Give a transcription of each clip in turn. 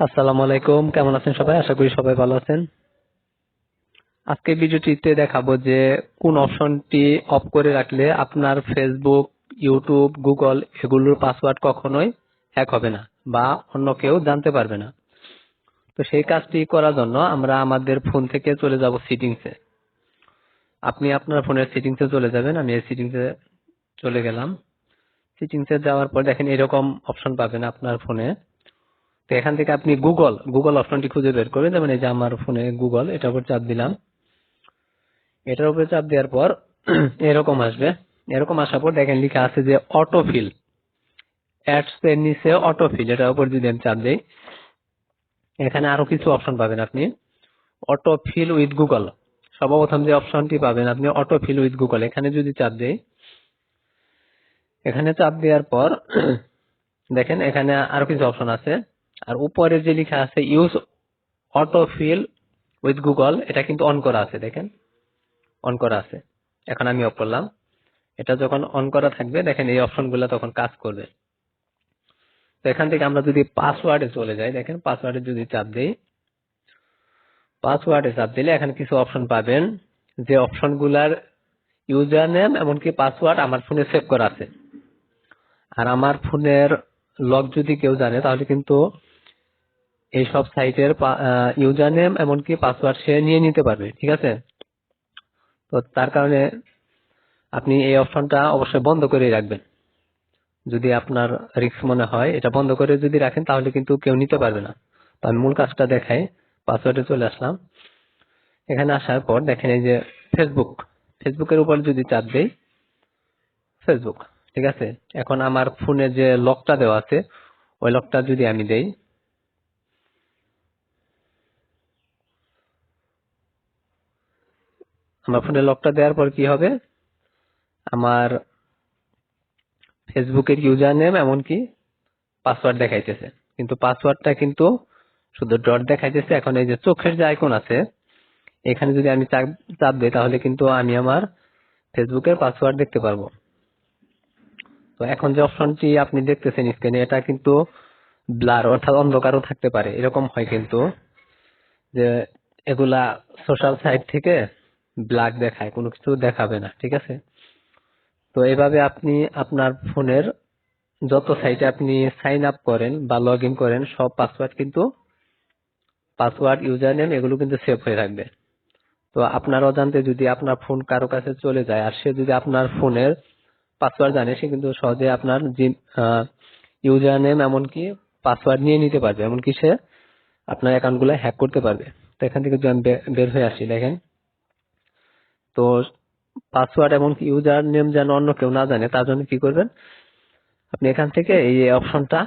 আসসালামু আলাইকুম, কেমন আছেন সবাই? আশা করি সবাই ভালো আছেন। আজকে ভিডিওটিতে দেখাবো যে কোন অপশনটি অফ করে রাখলে আপনার ফেসবুক, ইউটিউব, গুগল এগুলোর পাসওয়ার্ড কখনোই হ্যাক হবে না বা অন্য কেউ জানতে পারবে না। তো সেই কাজটি করার জন্য আমরা আমাদের ফোন থেকে চলে যাব সিটিংসে আপনি আপনার ফোনের সিটিংসে চলে যাবেন, আমি এই সেটিংসে চলে গেলাম। সিটিংসে যাওয়ার পর দেখেন এরকম অপশন পাবেন আপনার ফোনে। তো এখান থেকে আপনি গুগল গুগল অপশনটি খুঁজে বের করবেন। যেমন এই যে আমার ফোনে গুগল এটার উপর চাপ দিলাম। এটার উপরে চাপ দেওয়ার পর এরকম আসবে। এরকম আসার পর দেখেন লেখা আছে যে অটোফিল অ্যাডস নিচে অটোফিল এটার উপর যদি আমি চাপ দিই, এখানে আরও কিছু অপশন পাবেন আপনি। অটোফিল উইথ গুগল সর্বপ্রথম যে অপশনটি পাবেন আপনি অটোফিল উইথ গুগল এখানে যদি চাপ দেই, এখানে চাপ দেওয়ার পর দেখেন এখানে আরও কিছু অপশন আছে। আর উপরে যে লেখা আছে ইউজ অটোফিল উইথ গুগল এটা কিন্তু অন করা আছে, দেখেন। অন করা আছে। এখন আমি অফ করলাম। এটা যখন অন করা থাকবে, দেখেন এই অপশনগুলো তখন কাজ করবে। তো এখান থেকে আমরা যদি পাসওয়ার্ডে চলে যাই, দেখেন পাসওয়ার্ডে যদি চাপ দিই পাসওয়ার্ডে চাপ দিলে এখানে কিছু অপশন পাবেন, যে অপশনগুলার ইউজার নেম এমনকি পাসওয়ার্ড আমার ফোনে সেভ করা আছে। আর আমার ফোনের লগ যদি কেউ জানে, তাহলে কিন্তু এই সব সাইটের ইউজার নেম এমনকি পাসওয়ার্ড সে নিয়ে নিতে পারবে, ঠিক আছে? তো তার কারণে আপনি এই অপশনটা অবশ্যই বন্ধ করে রাখবেন। যদি আপনার রিস্ক মনে হয়, এটা বন্ধ করে যদি রাখেন, তাহলে কিন্তু কেউ নিতে পারবে না। তো আমি মূল কাজটা দেখাই পাসওয়ার্ডে চলে আসলাম। এখানে আসার পর দেখেন এই যে ফেসবুক ফেসবুকের উপর যদি চাপ দেই ফেসবুক ঠিক আছে? এখন আমার ফোনে যে লকটা দেওয়া আছে, ওই লকটা যদি আমি দেই আমার ফোনে লকটা দেওয়ার পর কি হবে? আমার ফেসবুকের ইউজার নেম এমনকি পাসওয়ার্ড দেখাইতেছে। কিন্তু পাসওয়ার্ডটা কিন্তু শুধু ডট দেখাইতেছে, এখন এই যে চোখের যে আইকন আছে, এখানে যদি আমি চাপ দিই, তাহলে কিন্তু আমি আমার ফেসবুকের পাসওয়ার্ড দেখতে পারব। তো এখন যে অপশনটি আপনি দেখতেছেন স্ক্রিনে এটা কিন্তু ব্লার অর্থাৎ অন্ধকারও থাকতে পারে। এরকম হয় কিন্তু যে এগুলা সোশ্যাল সাইট থেকে ব্ল্যাক দেখায়, কোনো কিছু দেখাবে না, ঠিক আছে? তো এভাবে আপনি আপনার ফোনের যত সাইটে আপনি সাইন আপ করেন বা লগ ইন করেন, সব পাসওয়ার্ড কিন্তু পাসওয়ার্ড ইউজার নেম এগুলো কিন্তু সেভ হয়ে থাকবে। তো আপনার অজান্তে যদি আপনার ফোন কারও কাছে চলে যায় আর সে যদি আপনার ফোনের পাসওয়ার্ড জানে, সে কিন্তু সহজে আপনার ইউজার নেম এমনকি পাসওয়ার্ড নিয়ে নিতে পারবে, এমনকি সে আপনার অ্যাকাউন্টগুলো হ্যাক করতে পারবে। তো এখান থেকে যদি আমি বের হয়ে আসি, দেখেন। তো পাসওয়ার্ড এমনকি ইউজার নেম যেন অন্য কেউ না জানে, তার জন্য কি করবেন? আপনি এখান থেকে এই অপশনটা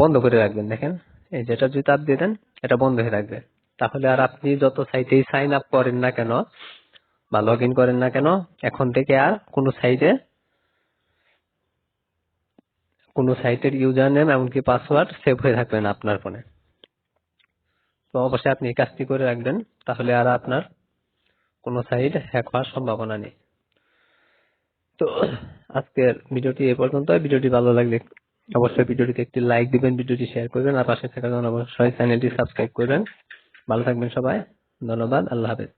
বন্ধ করে রাখবেন, দেখেন। এই যেটা যদি চাপ দিয়ে দেন, এটা বন্ধ হয়ে থাকবে তাহলে আর আপনি যত সাইটেই সাইন আপ করেন না কেন বা লগ করেন না কেন, এখন থেকে আর কোনো সাইটে কোনো সাইটের ইউজার নেম এমনকি পাসওয়ার্ড সেভ হয়ে থাকবে না আপনার ফোনে তো অবশ্যই আপনি এই কাজটি করে রাখবেন, তাহলে আর আপনার কোনো সাইট হ্যাক হওয়ার সম্ভাবনা নেই। তো আজকের ভিডিওটি এ পর্যন্ত ভিডিওটি ভালো লাগলে অবশ্যই ভিডিওটিতে একটি লাইক দিবেন, ভিডিওটি শেয়ার করবেন, আর পাশে থাকার জন্য অবশ্যই চ্যানেলটি সাবস্ক্রাইব করবেন। ভালো থাকবেন সবাই। ধন্যবাদ। আল্লাহ হাফেজ।